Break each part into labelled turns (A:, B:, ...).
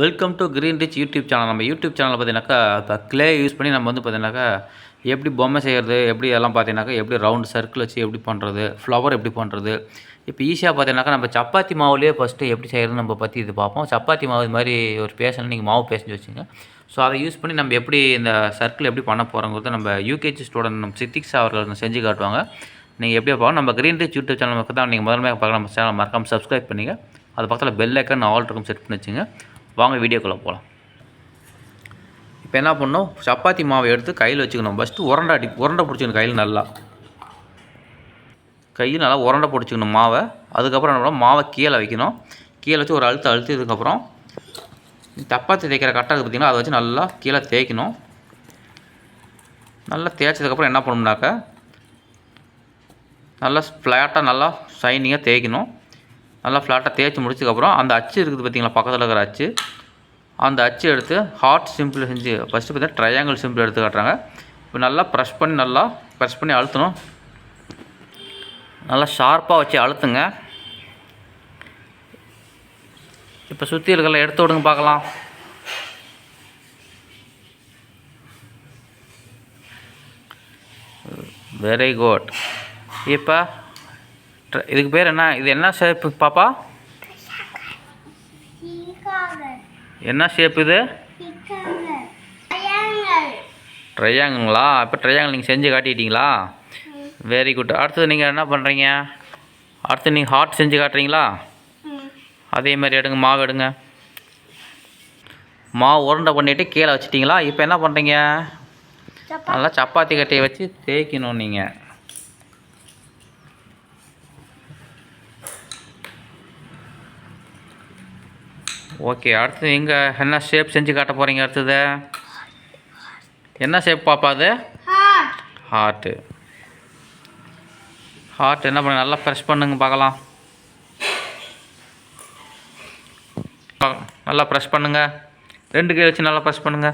A: Welcome to green rich YouTube channel நம்ம YouTube சேனலில் பார்த்தீங்கன்னாக்கா இப்போ க்ளே யூஸ் பண்ணி நம்ம வந்து பார்த்தீங்கன்னாக்கா எப்படி பொம்மை செய்கிறது எப்படி எல்லாம் பார்த்தீங்கன்னாக்கா எப்படி ரவுண்ட் சர்க்கிள் வச்சு எப்படி பண்ணுறது ஃப்ளவர் எப்படி பண்ணுறது இப்போ ஈஸியாக பார்த்தீங்கன்னாக்கா நம்ம சப்பாத்தி மாவுலேயே ஃபஸ்ட்டு எப்படி செய்கிறது நம்ம பற்றி இது பார்ப்போம். சப்பாத்தி மாவு இது மாதிரி ஒரு பேசணும் நீங்கள் மாவு பேசஞ்சு வச்சுங்க. ஸோ அதை யூஸ் பண்ணி நம்ம எப்படி இந்த சர்க்கிள் எப்படி பண்ண போகிறோங்கிறது நம்ம யூகேஜி ஸ்டூடெண்ட் நம்ம சித்திக்ஸ் அவர்கள் செஞ்சு காட்டுவாங்க. நீங்கள் எப்படி பார்க்கணும் நம்ம கிரீன் ரிச் யூடியூப் சேனல் மக்கள் தான் நீங்கள் முதல்ல பார்க்கலாம் நம்ம சேனல் மறக்காமல் சப்ஸ்கிரைப் பண்ணிங்க. அது பக்கத்தில் பெல் ஐக்கன் ஆல் இருக்கும் செட் பண்ணி வச்சுங்க. வாங்க வீடியோக்குள்ளே போகலாம். இப்போ என்ன பண்ணணும் சப்பாத்தி மாவை எடுத்து கையில் வச்சுக்கணும். ஃபஸ்ட்டு உரண்டை அடி உரண்டை பிடிச்சிக்கணும் கையில் நல்லா. கையில் நல்லா உரண்டை பிடிச்சிக்கணும் மாவை. அதுக்கப்புறம் என்ன பண்ணணும் மாவை கீழே வைக்கணும். கீழே வச்சு ஒரு அழுத்த அழுத்ததுக்கப்புறம் சப்பாத்தி தேய்க்கிற கட்டை இருக்குது பார்த்தீங்கன்னா அதை வச்சு நல்லா கீழே தேய்க்கணும். நல்லா தேய்ச்சதுக்கப்புறம் என்ன பண்ணணும்னாக்க நல்லா ஃப்ளாட்டாக நல்லா ஷைனிங்காக தேய்க்கணும். நல்லா ஃப்ளாட்டாக தேய்ச்சி முடிச்சதுக்கப்புறம் அந்த அச்சு இருக்குது பார்த்தீங்களா? பக்கத்தில் இருக்கிற அச்சு. அந்த அச்சு எடுத்து ஹார்ட் சிம்பிள் செஞ்சு ஃபஸ்ட்டு பார்த்தீங்கன்னா ட்ரையாங்கிள் சிம்பிள் எடுத்து காட்டுறாங்க. இப்போ நல்லா ப்ரெஷ் பண்ணி நல்லா ப்ரெஷ் பண்ணி அழுத்தணும். நல்லா ஷார்ப்பாக வச்சு அழுத்துங்க. இப்போ சுற்றி இருக்கல எடுத்து விடுங்க பார்க்கலாம். வெரி குட் இப்போ இதுக்கு பேர் என்ன? இது என்ன ஷேப்பு பாப்பா. என்ன ஷேப் இது. ட்ரையாங்கிளா இப்போ ட்ரையாங்கிள் நீங்கள் செஞ்சு காட்டிட்டீங்களா? வெரி குட் அடுத்தது நீங்கள் என்ன பண்ணுறீங்க அடுத்து நீங்கள் ஹார்ட் செஞ்சு காட்டுறீங்களா. அதே மாதிரி எடுங்க மாவு எடுங்க. மாவு உருண்டை பண்ணிவிட்டு கீழே வச்சிட்டிங்களா? இப்போ என்ன பண்ணுறீங்க நல்லா சப்பாத்தி கட்டையை வச்சு தேய்க்கணும் நீங்கள் ஓகே அடுத்து எங்கே என்ன ஷேப் செஞ்சு காட்ட போகிறீங்க அடுத்தது? என்ன ஷேப் பாப்பா அது. ஹார்ட்டு ஹார்ட் என்ன பண்ண நல்லா ப்ரெஸ் பண்ணுங்க பார்க்கலாம். நல்லா ப்ரெஸ் பண்ணுங்க. ரெண்டு கை வச்சு நல்லா ப்ரெஸ் பண்ணுங்க.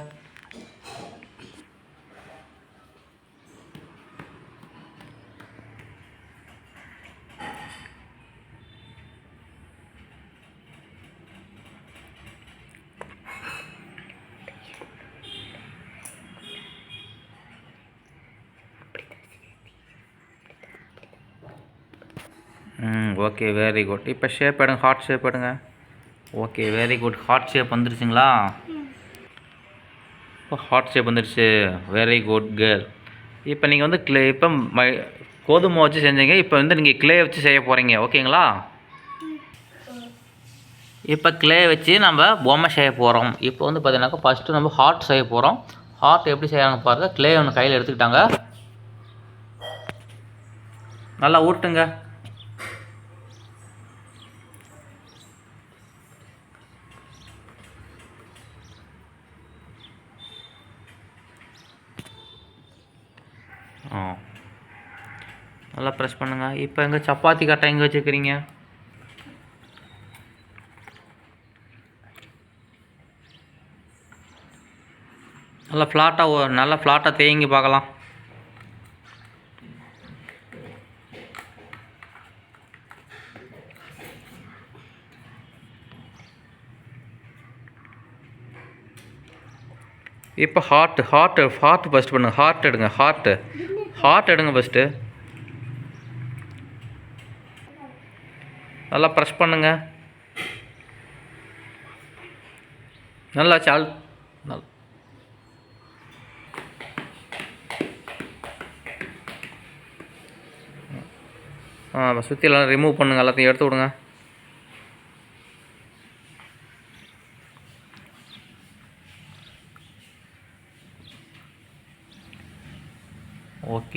A: ம். ஓகே வெரி குட் இப்போ ஷேப் எடுங்க ஹார்ட் ஷேப் எடுங்க. Okay very good heart shape வந்துருச்சுங்களா? இப்போ ஹார்ட் ஷேப் வந்துருச்சு. வெரி குட் கேர்ள் இப்போ நீங்கள் வந்து கிளே இப்போ மை கோதுமை வச்சு செஞ்சீங்க. இப்போ வந்து நீங்கள் க்ளே வச்சு செய்ய போகிறீங்க ஓகேங்களா? இப்போ கிளே வச்சு நம்ம பொம்மை செய்ய போகிறோம் இப்போ வந்து பார்த்தீங்கன்னாக்கா ஃபஸ்ட்டு நம்ம ஹார்ட் செய்ய போகிறோம் ஹார்ட் எப்படி செய்யறாங்க பாருங்கள் க்ளே ஒன்று கையில் எடுத்துக்கிட்டாங்க. நல்லா ஊட்டுங்க. ஆ. நல்லா ப்ரெஸ் பண்ணுங்கள் இப்போ எங்கே சப்பாத்தி கட்டை எங்கே வச்சுக்கிறீங்க நல்லா ஃப்ளாட்டாக நல்லா ஃப்ளாட்டாக தேங்கி பார்க்கலாம். இப்போ ஹார்ட் ஹார்ட் ஹார்ட் ஃபஸ்ட் பண்ணுங்க. ஹார்ட் எடுங்க ஹார்ட்டு ஹார்ட் எடுங்க ஃபஸ்ட்டு நல்லா ப்ரெஸ் பண்ணுங்க. நல்லா சால் நல் ஆ சுற்றி எல்லாம் ரிமூவ் பண்ணுங்கள் எல்லாத்தையும் எடுத்து விடுங்க.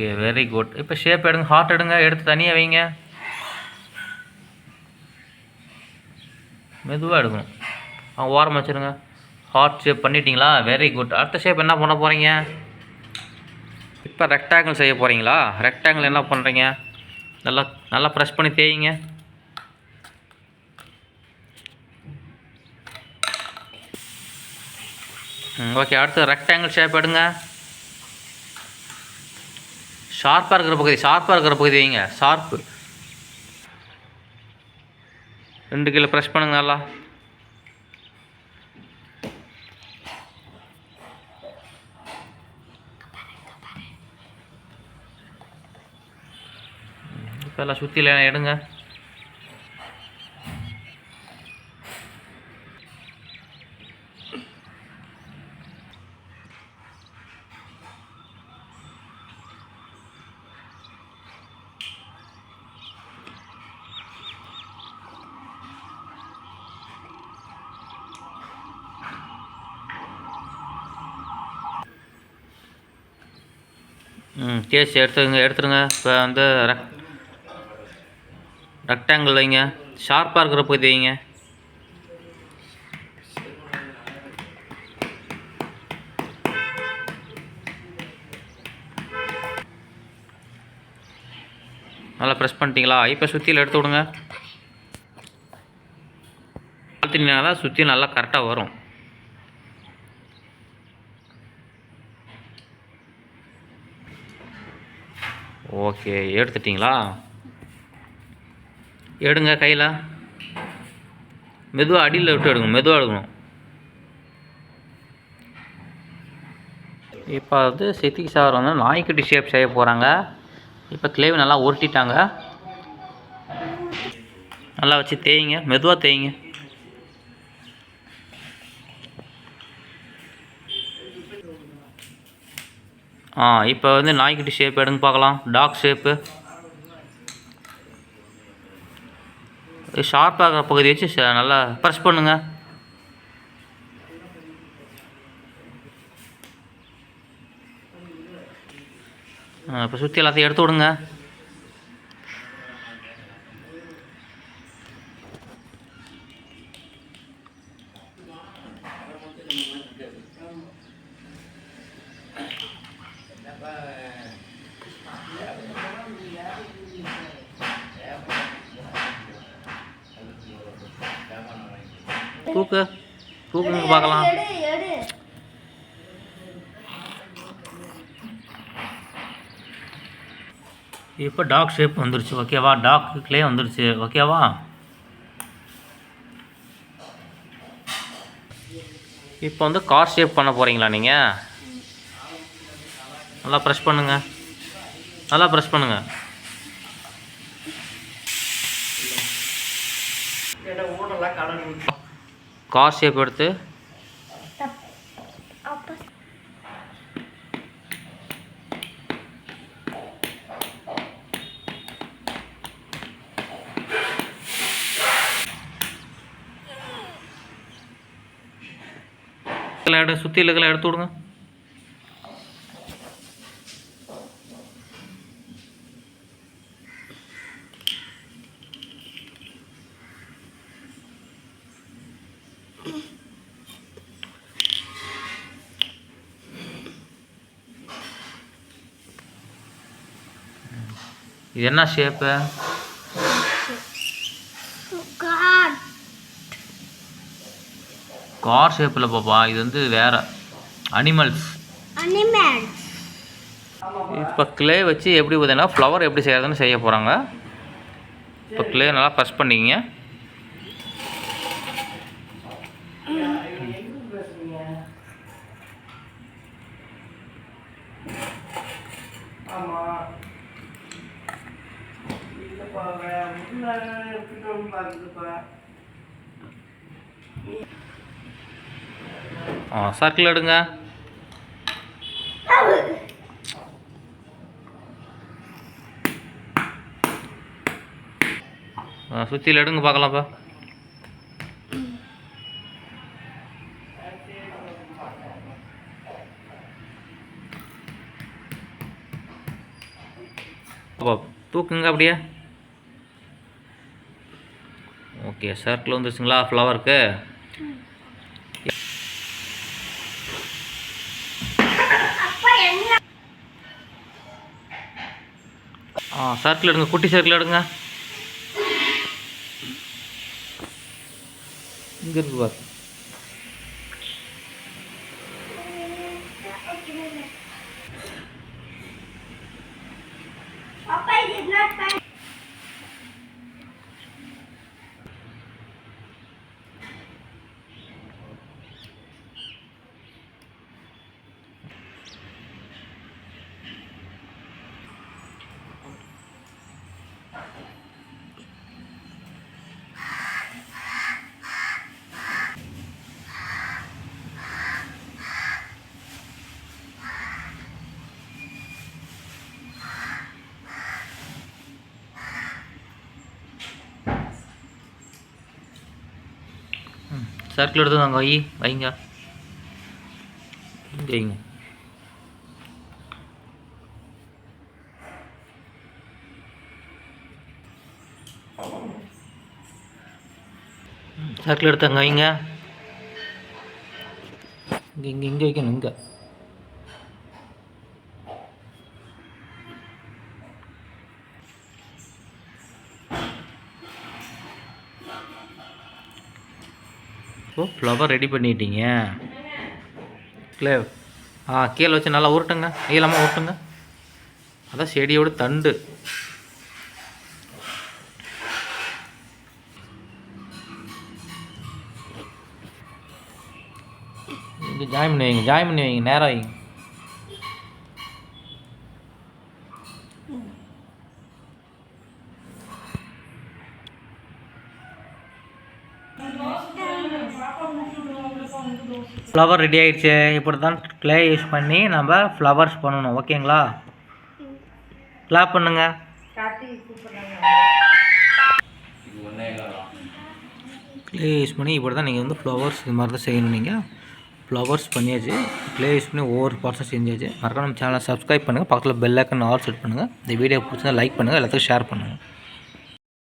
A: ஓகே வெரி குட் இப்போ ஷேப் எடுங்க ஹார்ட் எடுங்க எடுத்து தனியாக வைங்க. மெதுவாக எடுக்கணும். அவங்க ஓரம் வச்சுருங்க. ஹார்ட் ஷேப் பண்ணிட்டீங்களா? வெரி குட் அடுத்த ஷேப் என்ன பண்ண போகிறீங்க இப்போ ரெக்டாங்கிள் செய்ய போகிறீங்களா ரெக்டாங்கிள் என்ன பண்ணுறீங்க நல்லா நல்லா ப்ரெஷ் பண்ணி தேய்ங்க. ம் ஓகே அடுத்து ரெக்டாங்கிள் ஷேப் எடுங்க. ஷார்ப்பாக இருக்கிற பகுதி ஷார்ப்பாக இருக்கிற பகுதி வைங்க. ஷார்ப்பு ரெண்டு கிலோ ப்ரெஷ் பண்ணுங்க நல்லா. இப்போ எல்லாம் சுற்றியில் எடுங்க. ம் கேஸ் எடுத்துங்க எடுத்துருங்க. இப்போ வந்து ரெக் ரெக்டாங்கிள் வைங்க. ஷார்ப்பாக இருக்கிற போய் வைங்க. நல்லா ப்ரெஸ் பண்ணிட்டீங்களா? இப்போ சுற்றியில் எடுத்து விடுங்க. அழுத்தினீங்கன்னா தான் சுற்றி நல்லா கரெக்டாக வரும். ஓகே எடுத்துட்டிங்களா? எடுங்க கையில். மெதுவாக அடியில் விட்டு எடுங்க மெதுவாக எடுக்கணும். இப்போ வந்து சித்திக் சார் வந்து நாய்க்குட்டி ஷேப் செய்ய போகிறாங்க இப்போ கிளேவி நல்லா உருட்டிட்டாங்க. நல்லா வச்சு தேய்ங்க மெதுவாக தேய்ங்க. ஆ இப்போ வந்து நாய்க்குட்டி ஷேப் எடுங்க பார்க்கலாம். டாக் ஷேப்பு ஷார்ப்பாக பகுதி வச்சு நல்லா ப்ரெஸ் பண்ணுங்கள் இப்போ சுற்றி எல்லாத்தையும் எடுத்து விடுங்க. தூக்கு தூக்குங்க பார்க்கலாம். இப்போ டாக் ஷேப் வந்துருச்சு ஓகேவா டாக் க்ளே வந்துருச்சு ஓகேவா இப்போ வந்து கார் ஷேப் பண்ண போகிறீங்களா நீங்கள் நல்லா ப்ரெஷ் பண்ணுங்க. நல்லா ப்ரெஷ் பண்ணுங்க. கார் ஷேப் எடுத்து.
B: அப்போ
A: எடு சுற்றி இருக்கிற எடுத்து விடுங்க. இது என்ன ஷேப்பு கார் ஷேப்பில் பாப்பா இது வந்து வேற. அனிமல்ஸ் இப்போ க்ளே வச்சு எப்படி பார்த்தீங்கன்னா ஃப்ளவர் எப்படி செய்யறதுன்னு செய்ய போகிறாங்க இப்போ க்ளே நல்லா ப்ரெஸ் பண்ணிக்கிங்க. ஆ சர்க்கிள் எடுங்க. சுற்றியில் எடுங்க பார்க்கலாம்ப்பா. அப்போ தூக்குங்க அப்படியே. ஓகே சர்க்கிள் வந்துருச்சுங்களா ஃப்ளவருக்கு ஆ சர்க்கிள் எடுங்க குட்டி சர்க்கிள் எடுங்க. இங்கே இருக்கு பாரு. சர்க்கிள் எடுத்து தாங்க வை வைங்க. வைங்க சர்க்கிள் எடுத்து வைங்க. இங்கே இங்கே இங்கே வைக்கணும் இங்கே. இப்போது ஃப்ளவர் ரெடி பண்ணிட்டீங்க. கிளே ஆ கீழே வச்சு நல்லா உருட்டுங்க. நீளமாக உருட்டுங்க. அதான் செடியோட தண்டு. இங்கே ஜாயின் பண்ணி வைங்க ஜாயின் பண்ணி வைங்க நேரம் வைங்க. ஃப்ளவர் ரெடி ஆகிடுச்சு இப்படி தான் க்ளே யூஸ் பண்ணி நம்ம ஃப்ளவர்ஸ் பண்ணணும். ஓகேங்களா கிளாப் பண்ணுங்க. க்ளே யூஸ் பண்ணி இப்படி தான் நீங்கள் வந்து ஃப்ளவர்ஸ் இது மாதிரி தான் செய்யணும் நீங்கள் ஃப்ளவர்ஸ் பண்ணியாச்சு. ப்ளே யூஸ் பண்ணி ஒவ்வொரு பார்ட்ஸும் செஞ்சாச்சு. மறக்காம நம்ம சேனலை சப்ஸ்கிரைப் பண்ணுங்கள் பக்கத்தில் பெல் ஐக்கன் ஆல் செட் பண்ணுங்கள் இந்த வீடியோ பிடிச்சா லைக் பண்ணுங்கள் எல்லாத்துக்கும் ஷேர் பண்ணுங்கள்